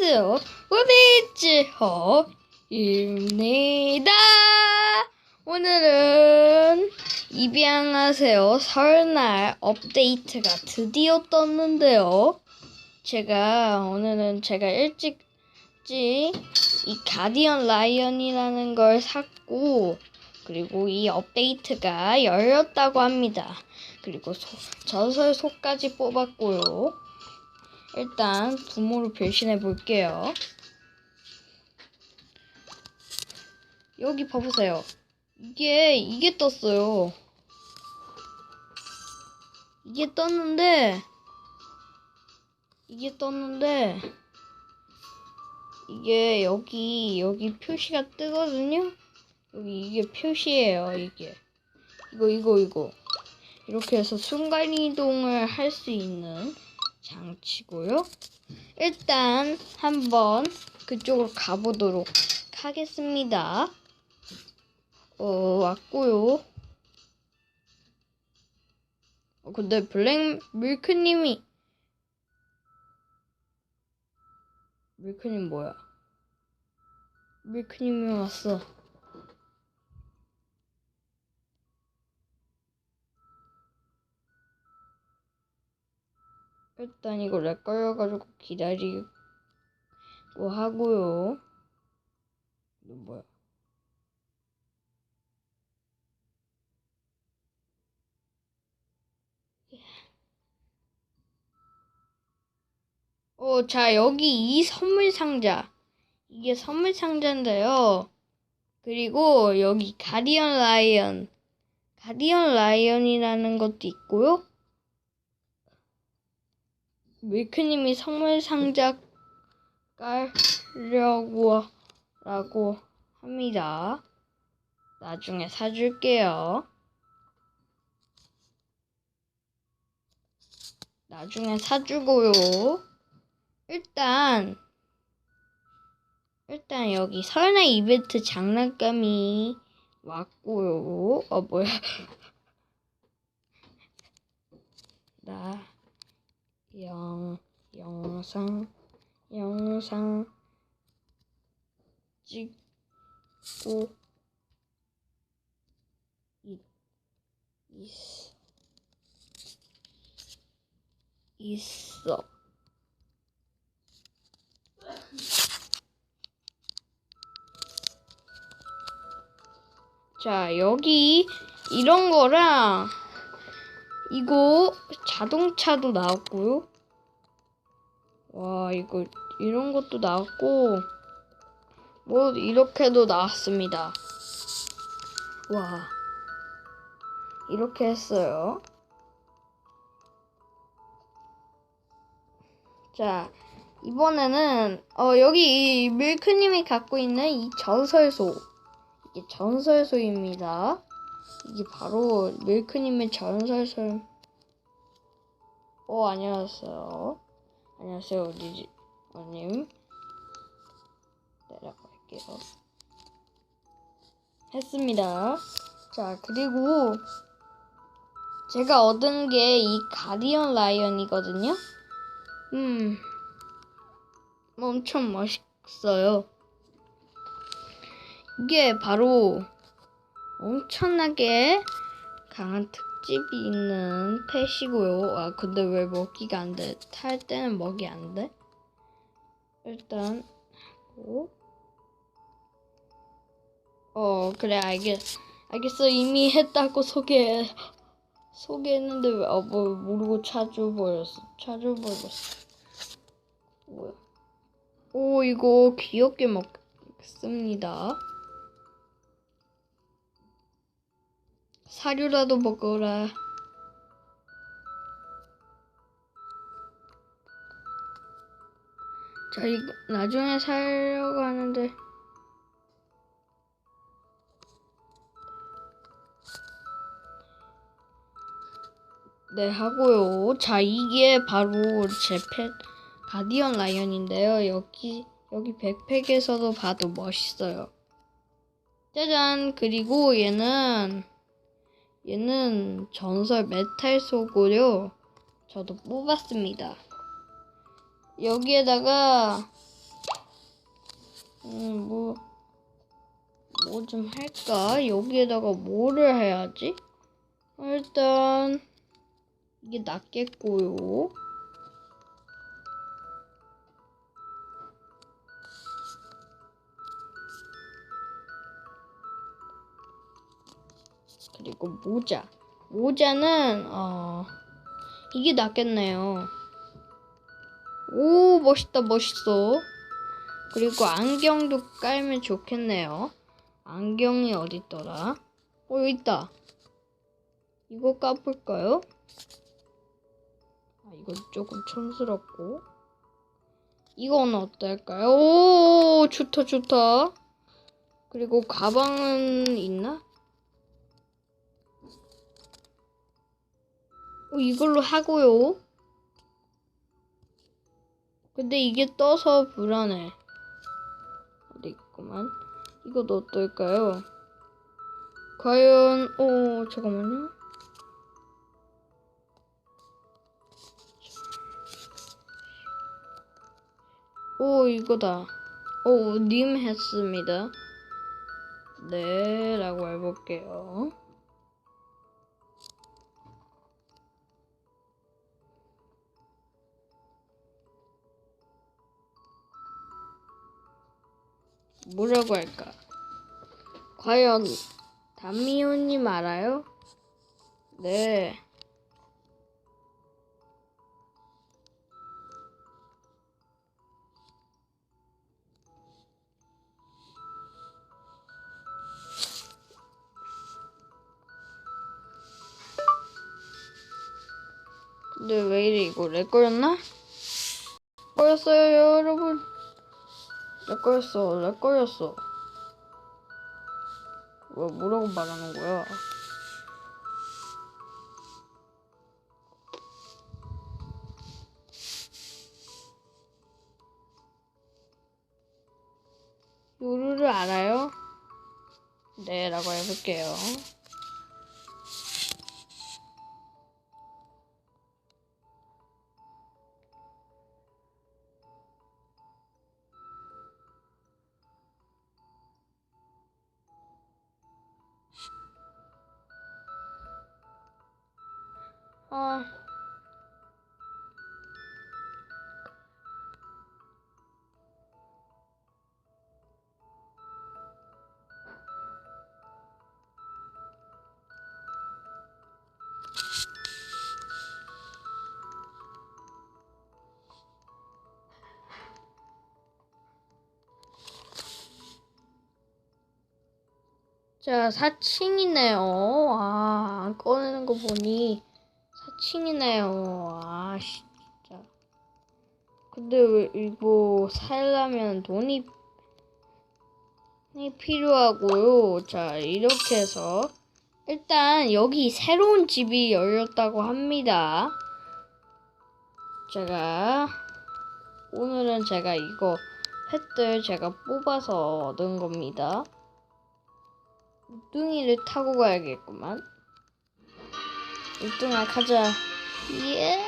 안녕하세요. 우비지호입니다. 오늘은 입양하세요. 설날 업데이트가 드디어 떴는데요. 제가 오늘은 제가 일찍 이 가디언 라이언이라는 걸 샀고 그리고 이 업데이트가 열렸다고 합니다. 그리고 소, 전설 속까지 뽑았고요. 일단 부모로 변신해 볼게요. 여기 봐보세요. 이게 이게 떴어요. 이게 떴는데 이게 떴는데 이게 여기 여기 표시가 뜨거든요. 여기 이게 표시예요. 이게 이거 이거 이거 이렇게 해서 순간 이동을 할 수 있는 장치고요. 일단 한번 그쪽으로 가보도록 하겠습니다. 어 왔고요. 어, 근데 블랙 밀크님이 밀크님 뭐야? 밀크님이 왔어. 일단 이거 렉 걸려가지고 기다리고 하고요. 이거 뭐야? 어, 자, 여기 이 선물 상자. 이게 선물 상자인데요. 그리고 여기 가디언 라이언. 가디언 라이언이라는 것도 있고요. 밀크님이 선물 상자 깔려고 라고 합니다. 나중에 사줄게요. 나중에 사주고요. 일단 일단 여기 설날 이벤트 장난감이 왔고요. 어 뭐야? 나 영, 영상, 영상 찍고 있, 있, 있어. 자, 여기 이런 거랑 이거 자동차도 나왔고요. 와, 이거 이런 것도 나왔고 뭐 이렇게도 나왔습니다. 와. 이렇게 했어요. 자, 이번에는 어 여기 이 밀크님이 갖고 있는 이 전설소 이게 전설소입니다. 이게 바로 밀크님의 전설설. 어 안녕하세요. 안녕하세요 우리 어님. 내려갈게요. 했습니다. 자 그리고 제가 얻은 게 이 가디언 라이언이거든요. 음 엄청 멋있어요. 이게 바로 엄청나게 강한 특집이 있는 펫이고요. 아 근데 왜 먹기가 안 돼? 탈 때는 먹이 안 돼? 일단 하고 어 그래 알겠 알겠어 이미 했다고 소개 소개했는데 왜 어 뭐 모르고 찾아버렸어 찾아버렸어 뭐야? 오 이거 귀엽게 먹습니다. 사료라도 먹어라. 자, 이거 나중에 사려고 하는데. 네, 하고요. 자, 이게 바로 제펫 가디언 라이언인데요. 여기, 여기 백팩에서도 봐도 멋있어요. 짜잔! 그리고 얘는 얘는 전설 메탈 소고요. 저도 뽑았습니다. 여기에다가 음, 뭐, 뭐 좀 할까? 여기에다가 뭐를 해야지? 일단, 이게 낫겠고요. 그리고 모자. 모자는, 어, 이게 낫겠네요. 오, 멋있다, 멋있어. 그리고 안경도 깔면 좋겠네요. 안경이 어딨더라? 어, 여기 있다. 이거 까볼까요? 아, 이건 조금 촌스럽고. 이건 어떨까요? 오, 좋다, 좋다. 그리고 가방은 있나? 이걸로 하고요. 근데 이게 떠서 불안해. 어디 있구만. 이것도 어떨까요? 과연, 어, 잠깐만요. 오, 이거다. 오, 님 했습니다. 네, 라고 해볼게요. 뭐라고 할까? 과연 담미호님 알아요? 네. 근데 왜 이래 이거 렉 걸렸나? 걸렸어요 여러분 렉 걸렸어 렉 걸렸어. 왜 뭐라고 말하는 거야? 요루를 알아요? 네 라고 해볼게요 아. 자, 4층이네요. 아, 안 꺼내는 거 보니 4층이네요. 아, 씨, 진짜. 근데 왜 이거 살려면 돈이 이 필요하고요. 자, 이렇게 해서 일단 여기 새로운 집이 열렸다고 합니다. 제가 오늘은 제가 이거 펫들 제가 뽑아서 얻은 겁니다. 우뚱이를 타고 가야겠구만. 우뚱아 가자. 예.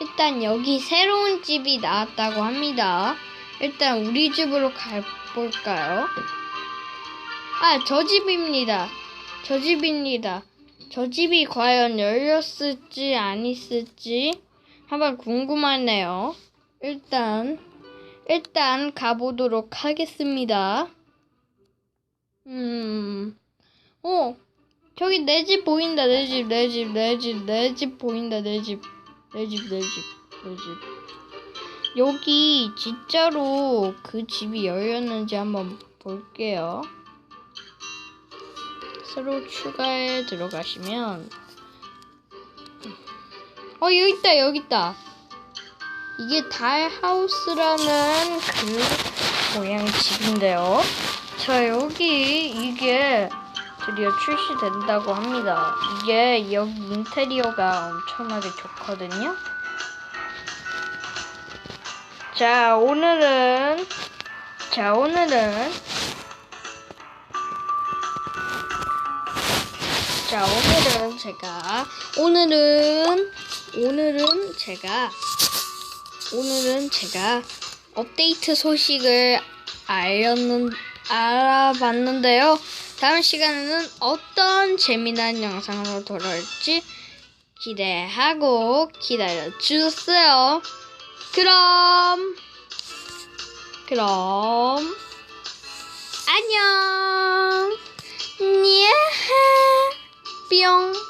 일단 여기 새로운 집이 나왔다고 합니다. 일단 우리 집으로 가볼까요? 아, 저 집입니다. 저 집입니다. 저 집이 과연 열렸을지 아니었을지 한번 궁금하네요. 일단 일단 가보도록 하겠습니다. 음, 어, 저기 내 집 보인다. 내 집, 내 집, 내 집, 내 집 보인다. 내 집, 내 집, 내 집, 내 집. 여기 진짜로 그 집이 열렸는지 한번 볼게요. 새로 추가에 들어가시면 어 여기 있다 여기 있다 이게 달 하우스라는 그 모양 집인데요 자 여기 이게 드디어 출시된다고 합니다. 이게 여기 인테리어가 엄청나게 좋거든요. 자 오늘은 자 오늘은 자, 오늘은 제가, 오늘은, 오늘은 제가 오늘은 제가 업데이트 소식을 알렸는 알아봤는데요. 다음 시간에는 어떤 재미난 영상으로 돌아올지 기대하고 기다려주세요. 그럼, 그럼, 안녕! 예, 뿅!